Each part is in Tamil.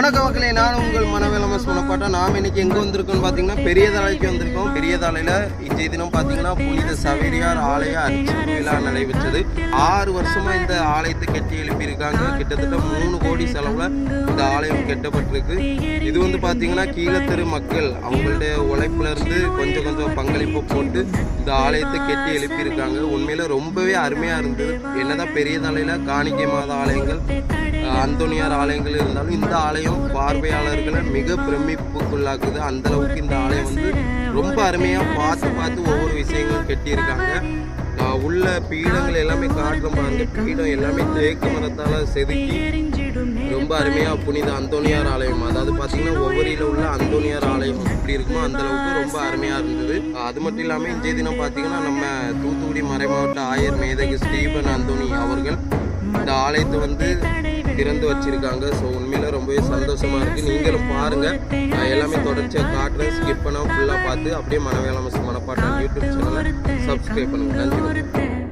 வணக்க மக்களே நானும் உங்கள் மனவேலம சொல்லப்பட்டேன் நாம் இன்னைக்கு எங்கே வந்திருக்கோம்னு பார்த்தீங்கன்னா பெரியதாலைக்கு வந்திருக்கோம். பெரியதாலையில் இன்றைய தினம் பார்த்தீங்கன்னா புனித சவேரியார் ஆலய அர்ச்சனை விழா நடைபெற்றது. ஆறு வருஷமாக இந்த ஆலயத்தை கட்டி எழுப்பியிருக்காங்க. கிட்டத்தட்ட மூணு கோடி செலவில் இந்த ஆலயம் கட்டப்பட்டிருக்கு. இது வந்து பார்த்தீங்கன்னா கீழத்தெரு மக்கள் அவங்களுடைய உழைப்புல இருந்து கொஞ்சம் கொஞ்சம் பங்களிப்பு போட்டு இந்த ஆலயத்தை கட்டி எழுப்பியிருக்காங்க. உண்மையில் ரொம்பவே அருமையாக இருந்தது. என்னதான் பெரியதாலையில் காணிக்கை மாத ஆலயங்கள் அந்தோனியார் ஆலயங்கள் இருந்தாலும் இந்த ஆலயம் பார்வையாளர்களை மிக பிரமிப்புக்குள்ளாக்குது. அந்த அளவுக்கு இந்த ஆலயம் வந்து ரொம்ப அருமையாக பார்த்து பார்த்து ஒவ்வொரு விஷயங்களும் கட்டியிருக்காங்க. உள்ள பீடங்கள் எல்லாமே காட்டுற பாருங்க பீடம் எல்லாமே தேக்கு மரத்தால் செதுக்கி ரொம்ப அருமையாக புனித அந்தோனியார் ஆலயம். அதாவது பார்த்தீங்கன்னா ஒவ்வொரியில் உள்ள அந்தோனியார் ஆலயம் எப்படி இருக்குமோ அந்த அளவுக்கு ரொம்ப அருமையாக இருந்தது. அது மட்டும் இல்லாமல் இன்றைய தினம் பார்த்தீங்கன்னா நம்ம தூத்துக்குடி மறைமாவட்ட ஆயர் மேதகு ஸ்டீபன் அந்தோனி அவர்கள் இந்த ஆலயத்தை வந்து திறந்து வச்சிருக்காங்க. ஸோ உண்மையில ரொம்பவே சந்தோஷமா இருக்கு. நீங்களும் பாருங்க. நான் எல்லாமே தொடர்ச்சியாக காட்டுறேன். ஸ்கிப் பண்ணா ஃபுல்லாக பார்த்து அப்படியே மனவேளாமஸ் மனப்பாட்டம் யூடியூப் சேனலை சப்ஸ்கிரைப் பண்ணுங்க. நன்றி.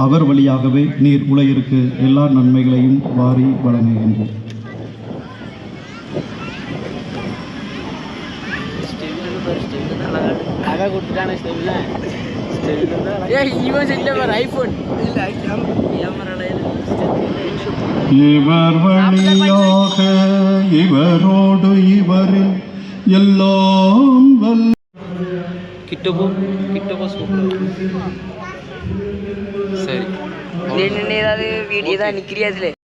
அவர் வழியாகவே நீர் உலகிற்கு எல்லா நன்மைகளையும் வாரி வழங்குகின்றீர் இவர் வழியாக இவரோடு இவரில் எல்லாம் வல்ல கிட்ட போ கிட்ட போ சரி நின்று ஏதாவது வீடியோ தான் நிற்கிறியா அதில்.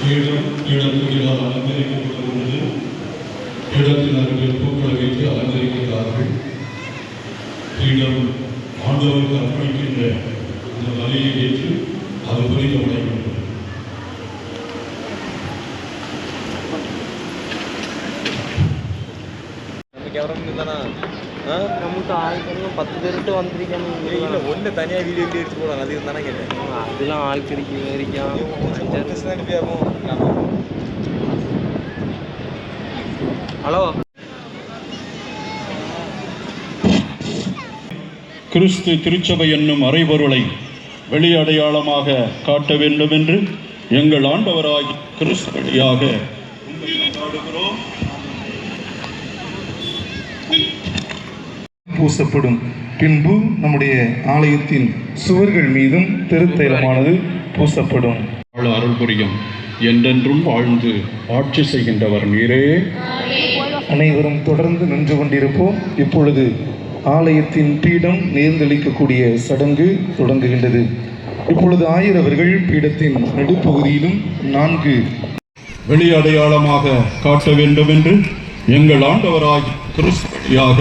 நீ இடம் இடங்களில் அலங்கரிக்கப்பட்டுள்ளது இடத்தில் அருகில் பூக்களை வைத்து அலங்கரிக்கிறார்கள் இடம் ஆண்டவருக்கு அர்ப்பணிக்கின்ற இந்த வலையை ஏற்று அது புரிதமடைகின்றது നമുക്ക് ആൾക്കാർക്ക് പത്ത് പേരിട്ട് വന്നിരിക്കാൻ ஒன்று தனியாக வீடியோ எடுத்து போடாங்க அதுக்கு தானே கேட்டேன் അതിലും ആൾക്കാർക്ക് വിവരിക്കാം ஹலோ கிறிஸ்து திருச்சபை என்னும் அறைபொருளை வெளி அடையாளமாக காட்ட வேண்டும் என்று எங்கள் ஆண்டவராய் கிறிஸ்து வழியாக பூசப்படும் பின்பு நம்முடைய ஆலயத்தின் சுவர்கள் மீதும் திருத்தைலமானது பூசப்படும். அருள் புரியும். என்றென்றும் வாழ்ந்து ஆட்சி செய்கின்றவர் நீரே. அனைவரும் தொடர்ந்து நின்று கொண்டிருப்போம். இப்பொழுது ஆலயத்தின் பீடம் நேர்ந்தளிக்கக்கூடிய சடங்கு தொடங்குகின்றது. இப்பொழுது ஆயிரவர்கள் பீடத்தின் நடுப்பகுதியிலும் நான்கு வெளி அடையாளமாக காட்ட வேண்டும் என்று எங்கள் ஆண்டவராய் கிறிஸ்தியாக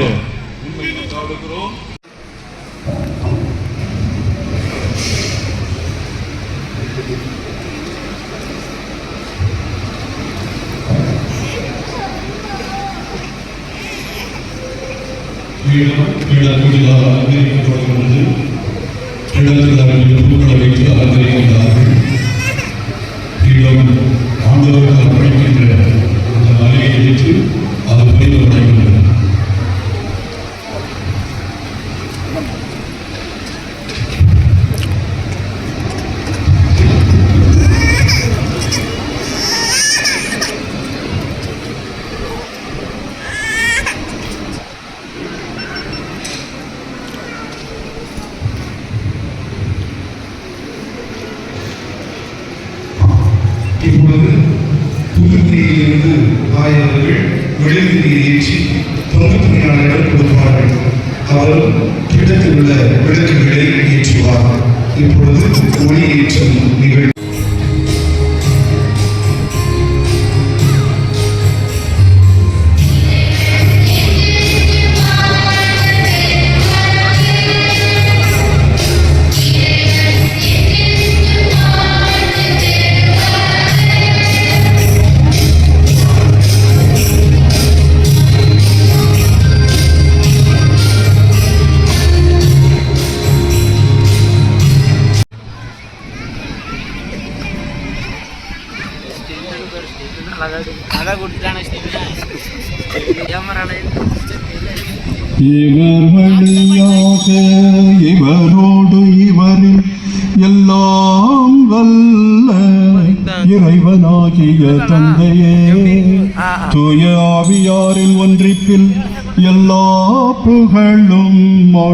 பீடம் பீடக்குடியாக அலங்கரிக்கப்படுகிறது பீடத்தில் அவர்கள் பூக்களை வைத்து அலங்கரிக்கின்றார்கள் பீடம் ஆண்டவருக்கு அர்ப்பணிக்கின்ற அந்த அலையை ஏற்று அது புரிந்து ஆயவர்கள் விளைவிதியை ஏற்றி தொண்ணூத்தி நாலு கொடுப்பார்கள். அவர் பீடத்தில் உள்ள விளக்குகளை ஏற்றுவார். இப்பொழுது ஒளி ஏற்றும் நிகழ்வு. இவர் வழியாக இவரோடு இவரில் எல்லாம் வல்ல இறைவனாகிய தந்தையே. தூய ஆவியாரின் ஒன்றிப்பில் எல்லா புகழும் மா-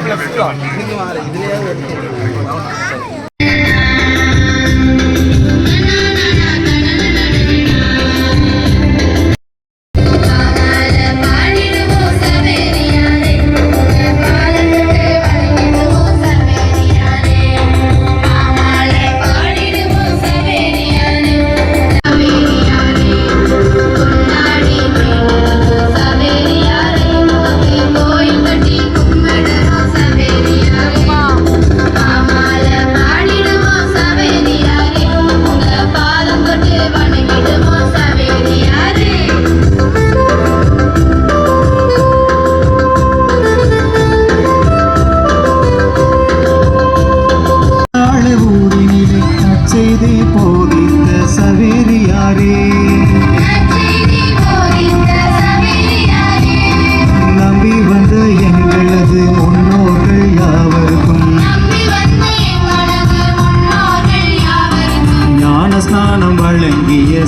പ്ലസ് ടു ആണ്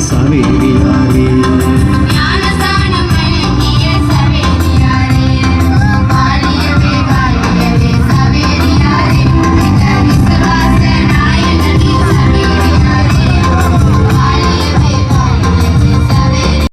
சவேரியாரே